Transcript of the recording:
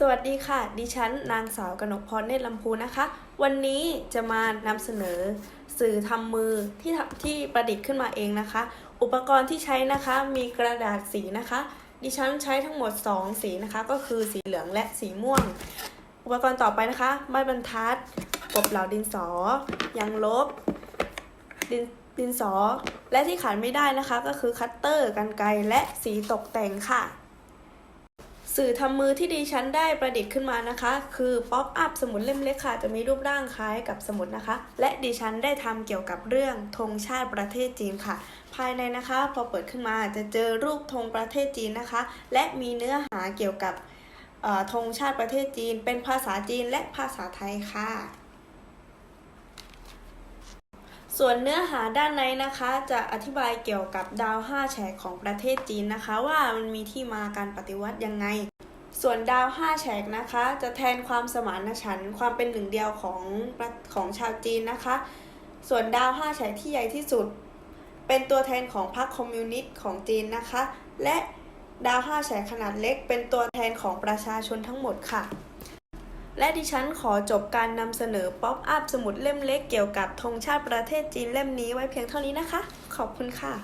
สวัสดีค่ะ ดิฉันนางสาวกนกพรเนตรลำพูนะคะ วันนี้จะมานำเสนอสื่อทำมือที่ที่ประดิษฐ์ขึ้นมาเองนะคะ อุปกรณ์ที่ใช้นะคะมีกระดาษสีนะคะ ดิฉันใช้ทั้งหมด 2 สีนะคะ ก็คือสีเหลืองและสีม่วง อุปกรณ์ต่อไปนะคะ ไม้บรรทัดกบเหลาดินสอ ยางลบ ดินดินสอ และที่ขาดไม่ได้นะคะ ก็คือคัตเตอร์กันไกรและสีตกแต่งค่ะ สื่อทำมือที่ดิฉันได้ประดิษฐ์ขึ้นมานะคะ คือป๊อปอัพสมุดเล่มเล็กค่ะ จะมีรูปร่างคล้ายกับสมุดนะคะ และดิฉันได้ทำเกี่ยวกับเรื่องธงชาติประเทศจีนค่ะ ภายในนะคะ พอเปิดขึ้นมาจะเจอรูปธงประเทศจีนนะคะ และมีเนื้อหาเกี่ยวกับธงชาติประเทศจีน เป็นภาษาจีนและภาษาไทยค่ะ ส่วนเนื้อหาด้านในนะคะจะอธิบายเกี่ยวกับดาวห้าแฉกของประเทศจีนนะคะ ว่ามันมีที่มาการปฏิวัติยังไง ส่วนดาวห้าแฉกนะคะ จะแทนความสมานฉันท์ความเป็นหนึ่งเดียวของของชาวจีนนะคะ ส่วนดาวห้าแฉกที่ใหญ่ที่สุด เป็นตัวแทนของพรรคคอมมิวนิสต์ของจีนนะคะ และดาวห้าแฉกขนาดเล็ก เป็นตัวแทนของประชาชนทั้งหมดค่ะ และดิฉันขอจบการนำเสนอป๊อปอัพสมุดเล่มเล็กเกี่ยวกับธงชาติประเทศจีนเล่มนี้ไว้เพียงเท่านี้นะคะ ขอบคุณค่ะ